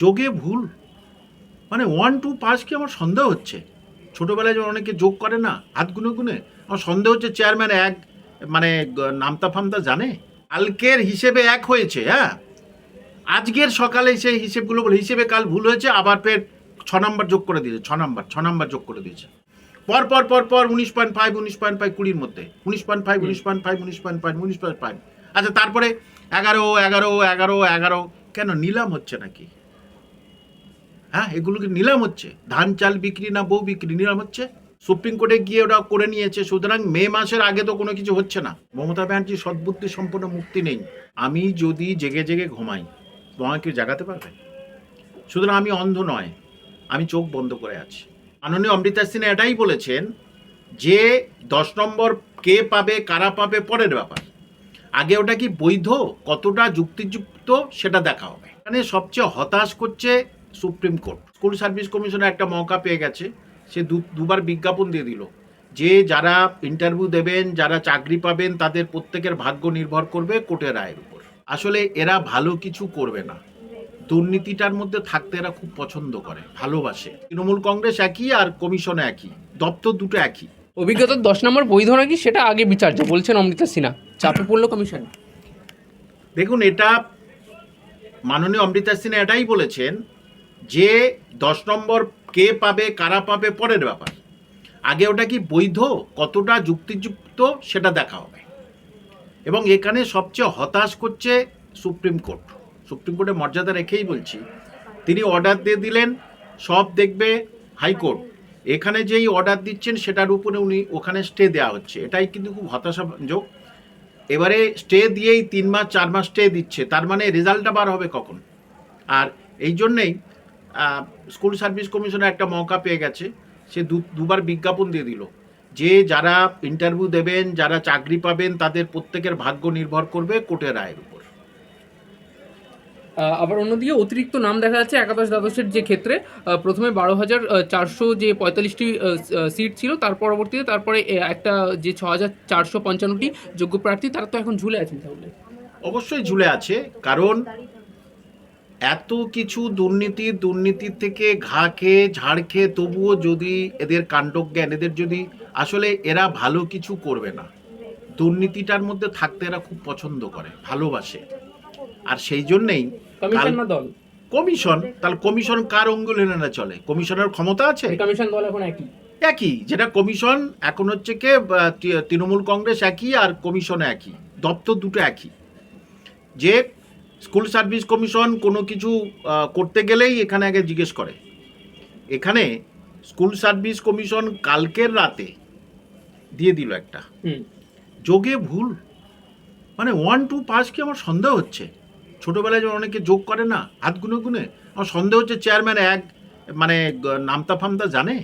যোগে ভুল? মানে ওয়ান টু পাস কি আমার সন্দেহ হচ্ছে? ছোটোবেলায় যেমন অনেকে যোগ করে না, হাত গুনে গুনে আমার সন্দেহ হচ্ছে চেয়ারম্যান এক মানে নামতা ফামতা জানে? কালকের হিসেবে এক হয়েছে হ্যাঁ? আজকের সকালে সেই হিসেবগুলো বলে, হিসেবে কাল ভুল হয়েছে, আবার ফের ছ নম্বর যোগ করে দিয়েছে, ছ নম্বর ছ নম্বর যোগ করে দিয়েছে। পর পর পর পর, উনিশ পয়েন্ট ফাইভ উনিশ পয়েন্ট ফাইভ কুড়ির মধ্যে, উনিশ পয়েন্ট ফাইভ উনিশ পয়েন্ট ফাইভ উনিশ পয়েন্ট ফাইভ উনিশ পয়েন্ট ফাইভ আচ্ছা তারপরে এগারো এগারো এগারো এগারো, কেন নিলাম হচ্ছে নাকি? হ্যাঁ এগুলো কি নিলাম হচ্ছে। ধান, চাল বিক্রি না বউ বিক্রি, নিলাম হচ্ছে। সুপ্রিম কোর্টে গিয়ে ওরা করে নিয়েছে। সুতরাং মে মাসের আগে তো কোনো কিছু হচ্ছে না। মমতা ব্যানার্জি সদ্বুদ্ধি সম্পূর্ণ মুক্তি নেই। আমি যদি জেগে জেগে ঘুমাই, তোমাকে কেউ জাগাতে পারবে? সুতরাং আমি অন্ধ নয়। আমি চোখ বন্ধ করে আছি। মাননীয় অমৃতা সিং এটাই বলেছেন যে, দশ নম্বর কে পাবে, কারা পাবে, পরের ব্যাপার। আগে ওটা কি বৈধ? কতটা যুক্তিযুক্ত? সেটা দেখা হবে। এখানে সবচেয়ে হতাশ করছে সুপ্রিম কোর্ট। স্কুল সার্ভিস কমিশনে একটা মৌকা পেয়ে গেছে সে দুবার বিজ্ঞাপন দিয়ে দিল। যে যারা ইন্টারভিউ দেবেন যারা চাকরি পাবেন তাদের প্রত্যেকের ভাগ্য নির্ভর করবে কোর্টের রায়ের উপর। আসলে এরা ভালো কিছু করবে না। দুর্নীতিটার মধ্যে থাকতে এরা খুব পছন্দ করে ভালোবাসে। তৃণমূল কংগ্রেস একই আর কমিশন একই দপ্তর দুটো একই। অভিজ্ঞতার দশ নম্বর বৈধ নাকি সেটা আগে বিচার্য বলছেন অমৃতা সিনহা। চাপে পড়ল কমিশন। দেখুন এটা মাননীয় অমৃতা সিং এটাই বলেছেন যে দশ নম্বর কে পাবে, কারা পাবে, পরের ব্যাপার। আগে ওটা কি বৈধ? কতটা যুক্তিযুক্ত? সেটা দেখা হবে। এবং এখানে সবচেয়ে হতাশ করছে সুপ্রিম কোর্ট। সুপ্রিম কোর্টের মর্যাদা রেখেই বলছি, তিনি অর্ডার দিয়ে দিলেন, সব দেখবে হাইকোর্ট। এখানে যেই অর্ডার দিচ্ছেন, সেটার উপরে উনি ওখানে স্টে দেওয়া হচ্ছে। এটাই কিন্তু খুব হতাশাযোগ এবারে স্টে দিয়েই তিন মাস, চার মাস স্টে দিচ্ছে। তার মানে রেজাল্টটা বার হবে কখন? আর এই জন্যেই স্কুল সার্ভিস কমিশনে একটা মৌকা পেয়ে গেছে। সে দুবার বিজ্ঞাপন দিয়ে দিল। যে যারা ইন্টারভিউ দেবেন যারা চাকরি পাবেন তাদের প্রত্যেকের ভাগ্য নির্ভর করবে কোর্টের রায়ের উপর। আবার অন্যদিকে অতিরিক্ত নাম দেখা যাচ্ছে একাদশ দ্বাদশের যে ক্ষেত্রে। প্রথমে বারো হাজার চারশো যে পঁয়তাল্লিশটি সিট ছিল তার পরবর্তীতে তারপরে একটা যে ছ হাজার চারশো পঞ্চান্নটি যোগ্য প্রার্থী তারা তো এখন ঝুলে আছেন তাহলে। অবশ্যই ঝুলে আছে কারণ এত কিছু দুর্নীতি দুর্নীতির থেকে ঘা খেয়ে ঝাড় খেয়ে তবুও যদি এদের কাণ্ডজ্ঞান এদের যদি আসলে এরা ভালো কিছু করবে না দুর্নীতিটার মধ্যে থাকতে এরা খুব পছন্দ করে ভালোবাসে। আর সেই জন্যেই কমিশন দল? কমিশন তাহলে কমিশন কার অঙ্গুলিনে না চলে? কমিশনের ক্ষমতা আছে? কমিশন দল এখন একই। একই যেটা কমিশন এখন হচ্ছে কে তৃণমূল কংগ্রেস একই আর কমিশন একই দপ্তর দুটো একই। যে স্কুল সার্ভিস কমিশন কোনো কিছু করতে গেলেই এখানে আগে জিজ্ঞেস করে। এখানে স্কুল সার্ভিস কমিশন কালকের রাতে দিয়ে দিল একটা। যোগে ভুল। মানে ওয়ান টু পাস কি আমার সন্দেহ হচ্ছে? ছোটোবেলায় যেমন অনেকে যোগ করে না হাত গুনে গুনে আমার সন্দেহ হচ্ছে চেয়ারম্যান এক মানে নামতা ফামতা জানে?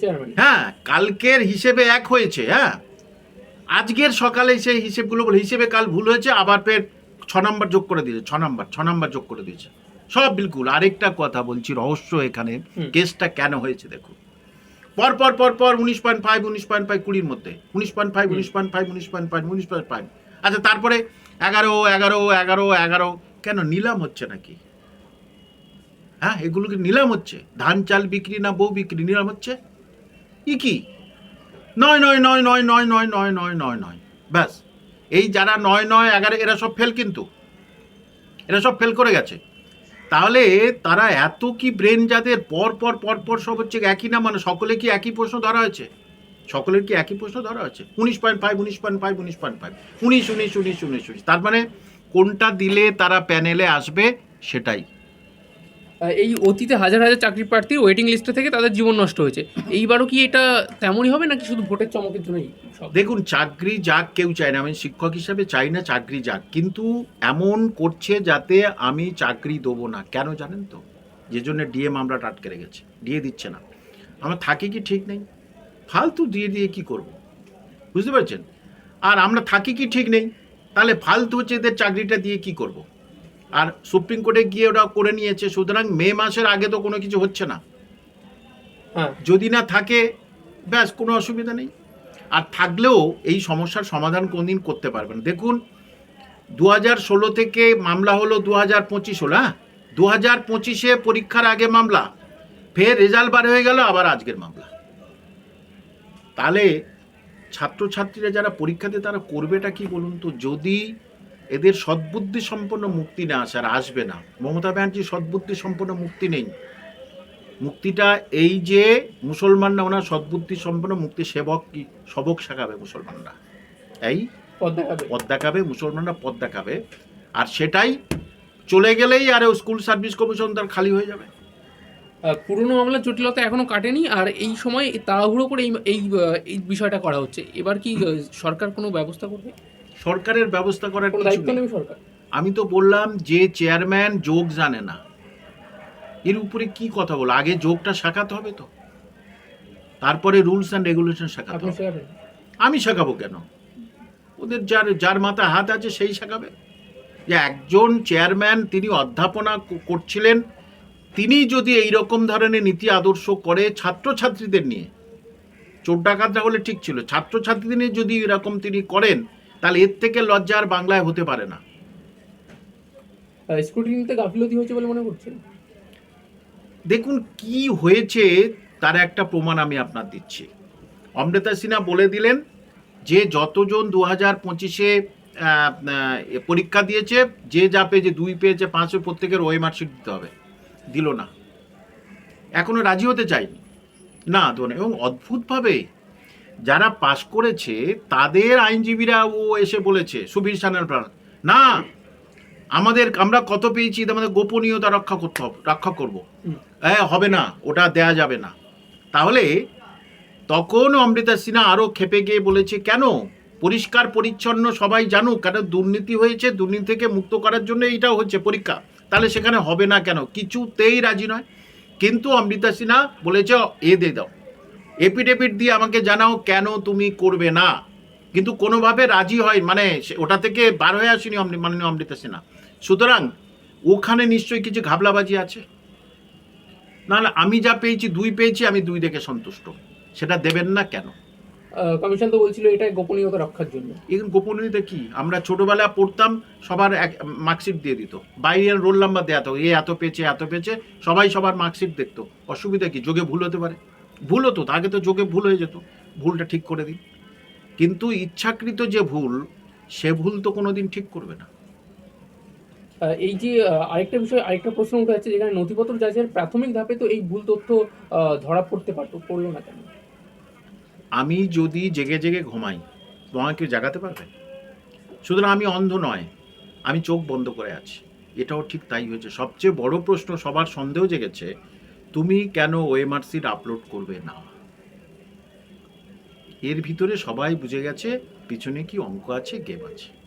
চেয়ারম্যান হ্যাঁ কালকের হিসেবে এক হয়েছে হ্যাঁ। আজকের সকালে সেই হিসেবগুলো বলে হিসেবে কাল ভুল হয়েছে আবার ফের ছ নম্বর যোগ করে দিয়েছে ছ নম্বর ছ নম্বর যোগ করে দিয়েছে সব বিলকুল আরেকটা কথা বলছি রহস্য এখানে। কেসটা কেন হয়েছে দেখুন পর পর পর পর উনিশ পয়েন্ট ফাইভ উনিশ পয়েন্ট ফাইভ কুড়ির মধ্যে উনিশ পয়েন্ট ফাইভ উনিশ পয়েন্ট ফাইভ উনিশ পয়েন্ট ফাইভ উনিশ পয়েন্ট ফাইভ আচ্ছা তারপরে এগারো এগারো এগারো এগারো কেন নিলাম হচ্ছে নাকি হ্যাঁ এগুলো কি নিলাম হচ্ছে ধান চাল বিক্রি না বউ বিক্রি নিলাম হচ্ছে ই কি নয় নয় নয় নয় নয় নয় নয় নয় নয় নয় ব্যাস এই যারা নয় নয় এগারো, এরা সব ফেল কিন্তু। এরা সব ফেল করে গেছে। তাহলে তারা এত কি ব্রেন যাদের? পর পর পর পর সব হচ্ছে একই না মানে সকলে কি একই প্রশ্ন ধরা হয়েছে? সকলের কি একই প্রশ্ন ধরা হয়েছে? উনিশ পয়েন্ট ফাইভ উনিশ পয়েন্ট ফাইভ উনিশ পয়েন্ট ফাইভ উনিশ উনিশ উনিশ উনিশ উনিশ। তার মানে কোনটা দিলে তারা প্যানেলে আসবে? সেটাই। এই অতীতে হাজার হাজার চাকরি প্রার্থী ওয়েটিং লিস্টে থেকে তাদের জীবন নষ্ট হয়েছে। এইবারও কি এটা তেমনই হবে নাকি শুধু ভোটের চমকের জন্যই দেখুন, চাকরি যাক কেউ চায় না। আমি শিক্ষক হিসাবে চাই না চাকরি যাক। কিন্তু এমন করছে যাতে আমি চাকরি দেবো না। কেন জানেন তো? যে জন্য ডিএ মামলাটা আটকে রেখেছে। ডিএ দিচ্ছে না। আমার থাকে কি ঠিক নেই? ফালতু দিয়ে দিয়ে কি করব? বুঝতে পারছেন? আর আমরা থাকি কি ঠিক নেই? তাহলে ফালতু হচ্ছে এদের চাকরিটা দিয়ে কি করব? আর সুপ্রিম কোর্টে গিয়ে ওরা করে নিয়েছে। সুতরাং মে মাসের আগে তো কোনো কিছু হচ্ছে না। হ্যাঁ। যদি না থাকে ব্যাস কোনো অসুবিধা নেই। আর থাকলেও এই সমস্যার সমাধান কোনদিন করতে পারবেন দেখুন দু হাজার ষোলো থেকে মামলা হলো দু হাজার পঁচিশ হলো হ্যাঁ? দু হাজার পঁচিশে পরীক্ষার আগে মামলা ফের রেজাল্ট বার হয়ে গেল আবার আজকের মামলা। তাহলে ছাত্রছাত্রীরা যারা পরীক্ষা দিয়ে তারা করবেটা কি বলুন তো? যদি এদের সদ্বুদ্ধি সম্পন্ন মুক্তি না আসে আর আসবে না। মমতা ব্যানার্জির সদ্বুদ্ধি সম্পন্ন মুক্তি নেই। মুক্তিটা এই যে মুসলমানরা ওনার সদ্বুদ্ধি সম্পন্ন মুক্তি সেবক কি সবক শেখাবে মুসলমানরা। এই পদ দেখাবে। পদ দেখাবে মুসলমানরা পদ দেখাবে। আর সেটাই চলে গেলেই আর স্কুল সার্ভিস কমিশন তার খালি হয়ে যাবে। পুরনো মামলার জটিলতা এখনও কাটেনি আর এই সময় তাড়াহুড়ো করে এই এই বিষয়টা করা হচ্ছে। এবার কি সরকার কোনো ব্যবস্থা করবে? সরকারের ব্যবস্থা করার কিছু। আমি তো বললাম যে চেয়ারম্যান যোগ জানে না। এর উপরে কি কথা বলো? আগে যোগটা শেখাতে হবে তো। তারপরে রুলস অ্যান্ড রেগুলেশন শেখাতে হবে। আমি শেখাবো কেন? ওদের যার যার মাথা হাত আছে সেই শেখাবে। যে একজন চেয়ারম্যান তিনি অধ্যাপনা করছিলেন তিনি যদি এই রকম ধরনের নীতি আদর্শ করে ছাত্রছাত্রীদের নিয়ে চোর ডাকাতরা হলে ঠিক ছিল ছাত্রছাত্রীদের নিয়ে যদি এরকম তিনি করেন তাহলে এর থেকে লজ্জা আর বাংলায় হতে পারে না। স্ক্রুটিনিতে গাফিলতি হয়েছে বলে মনে করছেন? দেখুন কি হয়েছে তার একটা প্রমাণ আমি আপনার দিচ্ছি। অমৃতা সিনহা বলে দিলেন যে যতজন দু হাজার পঁচিশে পরীক্ষা দিয়েছে যে যা পেয়েছে দুই পেয়েছে পাঁচ প্রত্যেকের ওয়ে মার্কশিট দিতে হবে। দিল না। এখনও রাজি হতে চাইনি। না। এবং অদ্ভুতভাবে যারা পাশ করেছে, তাদের আইনজীবীরা ও এসে বলেছে, সুবীর সানার প্রাণ। না, আমাদের, আমরা কত পেয়েছি আমাদের গোপনীয়তা রক্ষা করতে হবে, রক্ষা করব। হ্যাঁ হবে না, ওটা দেয়া যাবে না। তাহলে, তখন অমৃতা সিনহা আরও খেপে গিয়ে বলেছে, কেন? পরিষ্কার, পরিচ্ছন্ন সবাই জানুক, কারণ দুর্নীতি হয়েছে, দুর্নীতি থেকে মুক্ত করার জন্য এইটাও হচ্ছে পরীক্ষা। তাহলে সেখানে হবে না কেন? কিছুতেই রাজি নয়। কিন্তু অমৃতা সিনহা বলেছে, এ দিয়ে দাও। এপিডেভিট দিয়ে আমাকে জানাও কেন তুমি করবে না। কিন্তু কোনোভাবে রাজি হয় মানে সে- ওটা থেকে বার হয়ে আসেনি মাননীয় অমৃতা সিনহা সুতরাং ওখানে নিশ্চয়ই কিছু ঘাবলাবাজি আছে। নাহলে আমি যা পেয়েছি দুই পেয়েছি আমি দুই দেখে সন্তুষ্ট। সেটা দেবেন না কেন? কমিশন তো বলছিল এটা গোপনীয়তা রক্ষার জন্য। এখন গোপনীয়তা কি? আমরা ছোটবেলায় পড়তাম সবার এক মার্কশিট দিয়ে দিত। বাইরের রোল নাম্বার দেওয়া তো এ এত পেয়েছে এত পেয়েছে সবাই সবার মার্কশিট দেখতো। অসুবিধা কি? যোগে ভুল হতে পারে। ভুল হতো তো আগে তো যোগে ভুল হয়ে যেত ভুলটা ঠিক করে দিন। কিন্তু ইচ্ছাকৃত যে ভুল সে ভুল তো কোনোদিন ঠিক করবে না। এই যে আরেকটা বিষয় আরেকটা প্রশ্ন উঠে যাচ্ছে যেখানে নথিপত্র যাচাইয়ের প্রাথমিক ধাপে তো এই ভুল তথ্য ধরা পড়তে পারতো পড়ল না কেন? আমি যদি জেগে জেগে ঘুমাই তোমাকে কেউ জাগাতে পারবে? সুতরাং আমি অন্ধ নয় আমি চোখ বন্ধ করে আছি। এটাও ঠিক তাই হয়েছে। সবচেয়ে বড় প্রশ্ন সবার সন্দেহ জেগেছে তুমি কেন ওএমআরসির আপলোড করবে না? এর ভিতরে সবাই বুঝে গেছে, পিছনে কি অঙ্ক আছে গেম আছে।